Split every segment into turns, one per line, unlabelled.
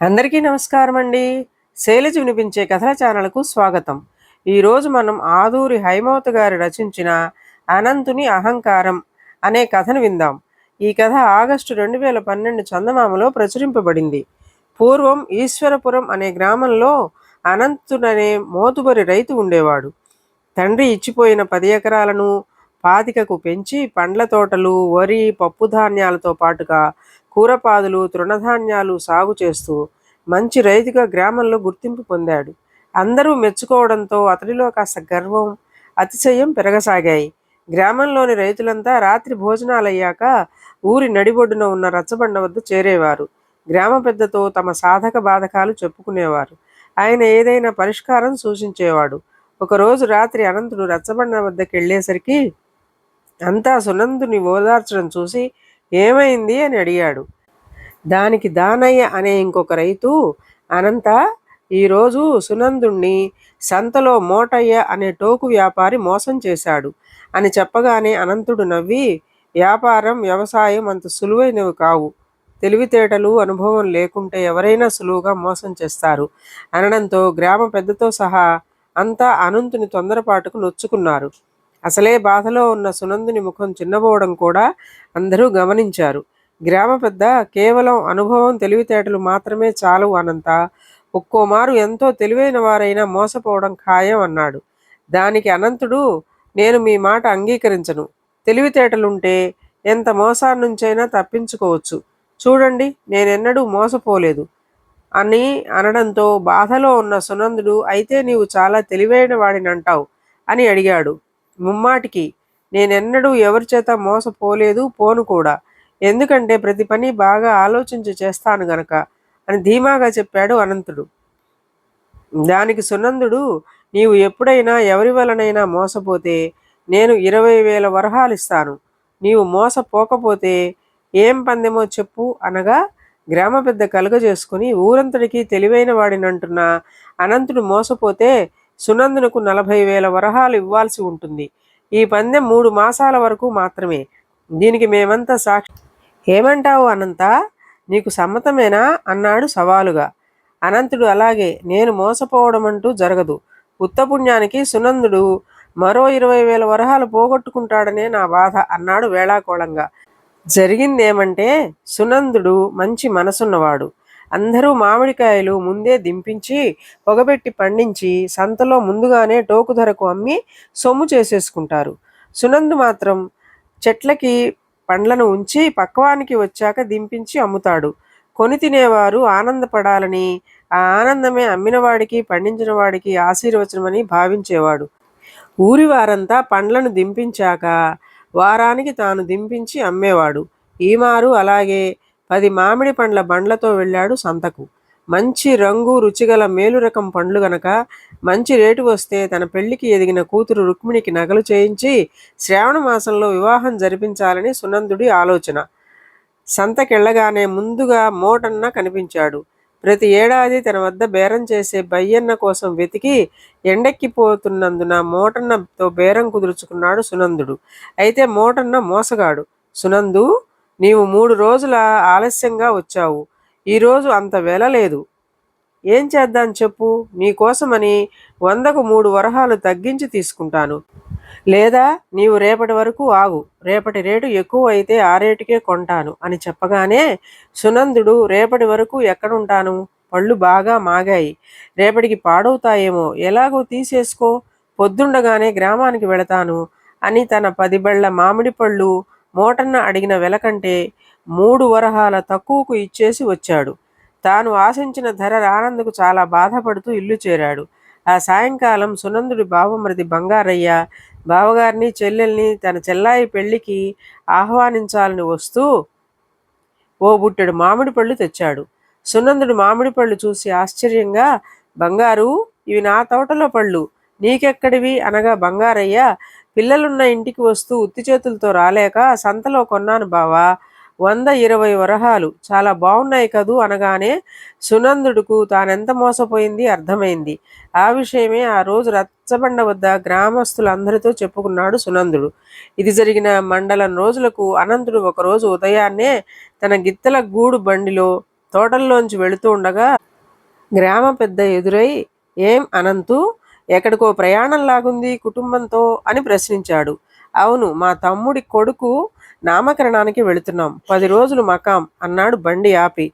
అందరికీ నమస్కారం అండి. శైలజ వినిపించే కథల ఛానల్కు స్వాగతం. ఈరోజు మనం ఆదూరి హైమవత్ గారు రచించిన అనంతుని అహంకారం అనే కథను విందాం. ఈ కథ ఆగస్టు రెండు వేల పన్నెండు చందమామలో ప్రచురింపబడింది. పూర్వం ఈశ్వరపురం అనే గ్రామంలో అనంతుడనే మోతుబరి రైతు ఉండేవాడు. తండ్రి ఇచ్చిపోయిన పది ఎకరాలను పాతికకు పెంచి పండ్ల తోటలు వరి పప్పు ధాన్యాలతో పాటుగా కూరపాదులు తృణధాన్యాలు సాగు చేస్తూ మంచి రైతుగా గ్రామంలో గుర్తింపు పొందాడు. అందరూ మెచ్చుకోవడంతో అతడిలో కాస్త గర్వం అతిశయం పెరగసాగాయి. గ్రామంలోని రైతులంతా రాత్రి భోజనాలయ్యాక ఊరి నడిబొడ్డున ఉన్న రచ్చబండ వద్ద చేరేవారు. గ్రామ పెద్దతో తమ సాధక బాధకాలు చెప్పుకునేవారు. ఆయన ఏదైనా పరిష్కారం సూచించేవాడు. ఒకరోజు రాత్రి అనంతుడు రచ్చబండ వద్దకు వెళ్ళేసరికి అంతా సునందుని ఓదార్చడం చూసి ఏమైంది అని అడిగాడు. దానికి దానయ్య అనే ఇంకొక రైతు అనంత ఈరోజు సునందుణ్ణి సంతలో మోటయ్య అనే టోకు వ్యాపారి మోసం చేశాడు అని చెప్పగానే అనంతుడు నవ్వి వ్యాపారం వ్యవసాయం అంత సులువైనవి కావు. తెలివితేటలు అనుభవం లేకుంటే ఎవరైనా సులువుగా మోసం చేస్తారు అనడంతో గ్రామ పెద్దతో సహా అంతా అనంతుని తొందరపాటుకు నొచ్చుకున్నారు. అసలే బాధలో ఉన్న సునందుని ముఖం చిన్నబోవడం కూడా అందరూ గమనించారు. గ్రామ పెద్ద కేవలం అనుభవం తెలివితేటలు మాత్రమే చాలు అనంత ఒక్కోమారు ఎంతో తెలివైన వారైనా మోసపోవడం ఖాయం అన్నాడు. దానికి అనంతుడు నేను మీ మాట అంగీకరించను. తెలివితేటలుంటే ఎంత మోసాన్ని నుంచైనా తప్పించుకోవచ్చు. చూడండి నేనెన్నడూ మోసపోలేదు అని అనడంతో బాధలో ఉన్న సునందుడు అయితే నీవు చాలా తెలివైన వాడిని అంటావు అని అడిగాడు. ముమ్మాటికి నేనెన్నడూ ఎవరి చేత మోసపోలేదు పోను కూడా. ఎందుకంటే ప్రతి పని బాగా ఆలోచించి చేస్తాను గనక అని ధీమాగా చెప్పాడు అనంతుడు. దానికి సునందుడు నీవు ఎప్పుడైనా ఎవరి వలనైనా మోసపోతే నేను ఇరవై వేల వరహాలు ఇస్తాను. నీవు మోసపోకపోతే ఏం పందెమో చెప్పు అనగా గ్రామ పెద్ద కలుగజేసుకుని ఊరంతటికి తెలివైన వాడినంటున్న అనంతుడు మోసపోతే సునందునకు నలభై వేల వరహాలు ఇవ్వాల్సి ఉంటుంది. ఈ పందెం మూడు మాసాల వరకు మాత్రమే. దీనికి మేమంతా సాక్షి. ఏమంటావు అనంత? నీకు సమ్మతమేనా? అన్నాడు సవాలుగా. అనంతుడు అలాగే నేను మోసపోవడం అంటూ జరగదు. ఉత్తపుణ్యానికి సునందుడు మరో ఇరవై వేల వరహాలు పోగొట్టుకుంటాడనే నా బాధ అన్నాడు వేళాకోళంగా. జరిగిందేమంటే సునందుడు మంచి మనసున్నవాడు. అందరూ మామిడికాయలు ముందే దింపించి పొగబెట్టి పండించి సంతలో ముందుగానే టోకు ధరకు అమ్మి సొమ్ము చేసేసుకుంటారు. సునందు మాత్రం చెట్లకి పండ్లను ఉంచి పక్వానికి వచ్చాక దింపించి అమ్ముతాడు. కొని తినేవారు ఆనందపడాలని ఆ ఆనందమే అమ్మినవాడికి పండించిన వాడికి ఆశీర్వచనమని భావించేవాడు. ఊరి వారంతా పండ్లను దింపించాక వారానికి తాను దింపించి అమ్మేవాడు. ఈమారు అలాగే పది మామిడి పండ్ల బండ్లతో వెళ్ళాడు సంతకు. మంచి రంగు రుచిగల మేలు రకం పండ్లు గనక మంచి రేటు వస్తే తన పెళ్ళికి ఎదిగిన కూతురు రుక్మిణికి నగలు చేయించి శ్రావణ మాసంలో వివాహం జరిపించాలని సునందుడి ఆలోచన. సంతకెళ్ళగానే ముందుగా మోటన్న కనిపించాడు. ప్రతి ఏడాది తన వద్ద బేరం చేసే బయ్యన్న కోసం వెతికి ఎండెక్కిపోతున్నందున మోటన్నతో బేరం కుదుర్చుకున్నాడు సునందుడు. అయితే మోటన్న మోసగాడు. సునందు నీవు మూడు రోజుల ఆలస్యంగా వచ్చావు. ఈరోజు అంత వెలలేదు ఏం చేద్దాం చెప్పు. నీకోసమని వందకు మూడు వరహాలు తగ్గించి తీసుకుంటాను. లేదా నీవు రేపటి వరకు ఆగు. రేపటి రేటు ఎక్కువ అయితే ఆ రేటుకే కొంటాను అని చెప్పగానే సునందుడు రేపటి వరకు ఎక్కడుంటాను? పళ్ళు బాగా మాగాయి. రేపటికి పాడవుతాయేమో. ఎలాగో తీసేసుకో. పొద్దుండగానే గ్రామానికి వెళతాను అని తన పది బళ్ళ మామిడి పళ్ళు మోటన్న అడిగిన వెల కంటే మూడు వరహాల తక్కువకు ఇచ్చేసి వచ్చాడు. తాను ఆశించిన ధర రానందుకు చాలా బాధపడుతూ ఇల్లు చేరాడు. ఆ సాయంకాలం సునందుడి బావమరిది బంగారయ్య బావగారిని చెల్లెల్ని తన చెల్లాయి పెళ్ళికి ఆహ్వానించాలని వస్తూ ఓ బుట్టెడు మామిడి పళ్ళు తెచ్చాడు. సునందుడు మామిడి పళ్ళు చూసి ఆశ్చర్యంగా బంగారు ఇవి నా తోటలో పళ్ళు. నీకెక్కడివి? అనగా బంగారయ్య పిల్లలున్న ఇంటికి వస్తూ ఉత్తి చేతులతో రాలేక సంతలో కొన్నాను బావా. వంద ఇరవై వరహాలు. చాలా బాగున్నాయి కదూ అనగానే సునందుడుకు తానెంత మోసపోయింది అర్థమైంది. ఆ విషయమే ఆ రోజు రచ్చబండ వద్ద గ్రామస్తులందరితో చెప్పుకున్నాడు సునందుడు. ఇది జరిగిన మండలం రోజులకు అనంతుడు ఒకరోజు ఉదయాన్నే తన గిత్తల గూడు బండిలో తోటల్లోంచి వెళుతూ ఉండగా గ్రామ పెద్ద ఎదురై ఏం అనంతు? ఎక్కడికో ప్రయాణం లాగుంది కుటుంబంతో అని ప్రశ్నించాడు. అవును మా తమ్ముడి కొడుకు నామకరణానికి వెళుతున్నాం. పది రోజులు మకాం అన్నాడు బండి ఆపి.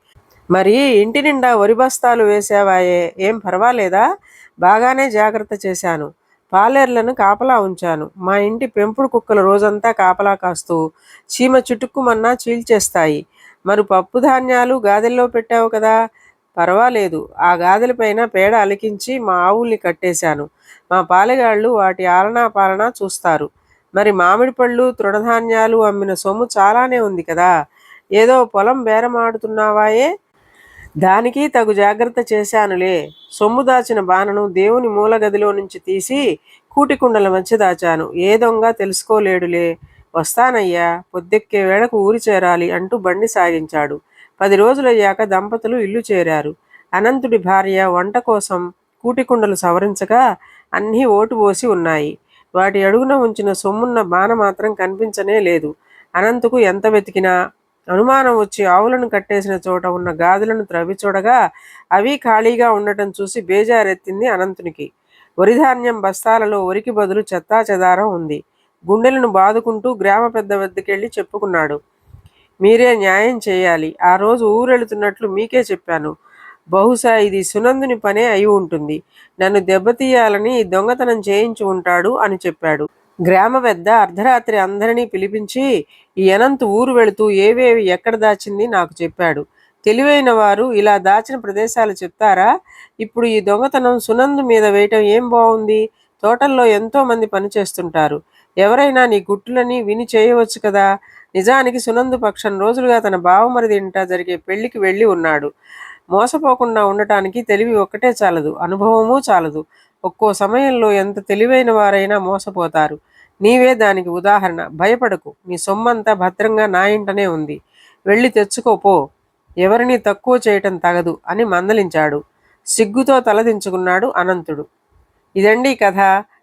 మరి ఇంటి నిండా వరి బస్తాలు వేసావాయే? ఏం పర్వాలేదా? బాగానే జాగ్రత్త చేశాను. పాలేర్లను కాపలా ఉంచాను. మా ఇంటి పెంపుడు కుక్కలు రోజంతా కాపలా కాస్తూ చీమ చుట్టుకుమన్నా చీల్చేస్తాయి. మరి పప్పు ధాన్యాలు గాదెల్లో పెట్టావు కదా? పర్వాలేదు. ఆ గాదెలపైన పేడ అలికించి మా ఆవుల్ని కట్టేశాను. మా పాలెగాళ్ళు వాటి ఆలనా పాలనా చూస్తారు. మరి మామిడి పళ్ళు తృణధాన్యాలు అమ్మిన సొమ్ము చాలానే ఉంది కదా. ఏదో పొలం బేరమాడుతున్నావాయే? దానికి తగు జాగ్రత్త చేశానులే. సొమ్ము దాచిన బాణను దేవుని మూలగదిలో నుంచి తీసి కూటికుండల మధ్య దాచాను. ఏ దొంగ తెలుసుకోలేడులే. వస్తానయ్యా పొద్దెక్కే వేళకు ఊరి చేరాలి అంటూ బండి సాగించాడు. పది రోజులయ్యాక దంపతులు ఇల్లు చేరారు. అనంతుడి భార్య వంట కోసం కూటికుండలు సవరించగా అన్నీ ఓటు పోసి ఉన్నాయి. వాటి అడుగున ఉంచిన సొమ్మున్న బాణ మాత్రం కనిపించనే లేదు. అనంతుకు ఎంత వెతికినా అనుమానం వచ్చి ఆవులను కట్టేసిన చోట ఉన్న గాదులను త్రవ్వి చూడగా అవి ఖాళీగా ఉండటం చూసి బేజారెత్తింది అనంతునికి. వరిధాన్యం బస్తాలలో వరికి బదులు చెత్తా చెదారం ఉంది. గుండెలను బాదుకుంటూ గ్రామ పెద్ద వద్దకెళ్ళి చెప్పుకున్నాడు. మీరే న్యాయం చేయాలి. ఆ రోజు ఊరెళుతున్నట్లు మీకే చెప్పాను. బహుశా ఇది సునందుని పనే అయి ఉంటుంది. నన్ను దెబ్బతీయాలని దొంగతనం చేయించి ఉంటాడు అని చెప్పాడు. గ్రామ పెద్ద అర్ధరాత్రి అందరినీ పిలిపించి ఈ అనంత్ ఊరు వెళుతూ ఏవేవి ఎక్కడ దాచింది నాకు చెప్పాడు. తెలివైన వారు ఇలా దాచిన ప్రదేశాలు చెప్తారా? ఇప్పుడు ఈ దొంగతనం సునందు మీద వేయటం ఏం బాగుంది తోటల్లో ఎంతో మంది పనిచేస్తుంటారు ఎవరైనా నీ గుట్టులని విని చేయవచ్చు కదా? నిజానికి సునందు పక్షం రోజులుగా తన బావమరిది ఇంట జరిగే పెళ్ళికి వెళ్ళి ఉన్నాడు. మోసపోకుండా ఉండటానికి తెలివి ఒక్కటే చాలదు అనుభవమూ చాలదు. ఒక్కో సమయంలో ఎంత తెలివైన వారైనా మోసపోతారు. నీవే దానికి ఉదాహరణ. భయపడకు. నీ సొమ్మంతా భద్రంగా నా ఇంటనే ఉంది. వెళ్ళి తెచ్చుకోపో ఎవరిని తక్కువ చేయటం తగదు అని మందలించాడు. సిగ్గుతో తలదించుకున్నాడు అనంతుడు. ఇదండి కథ.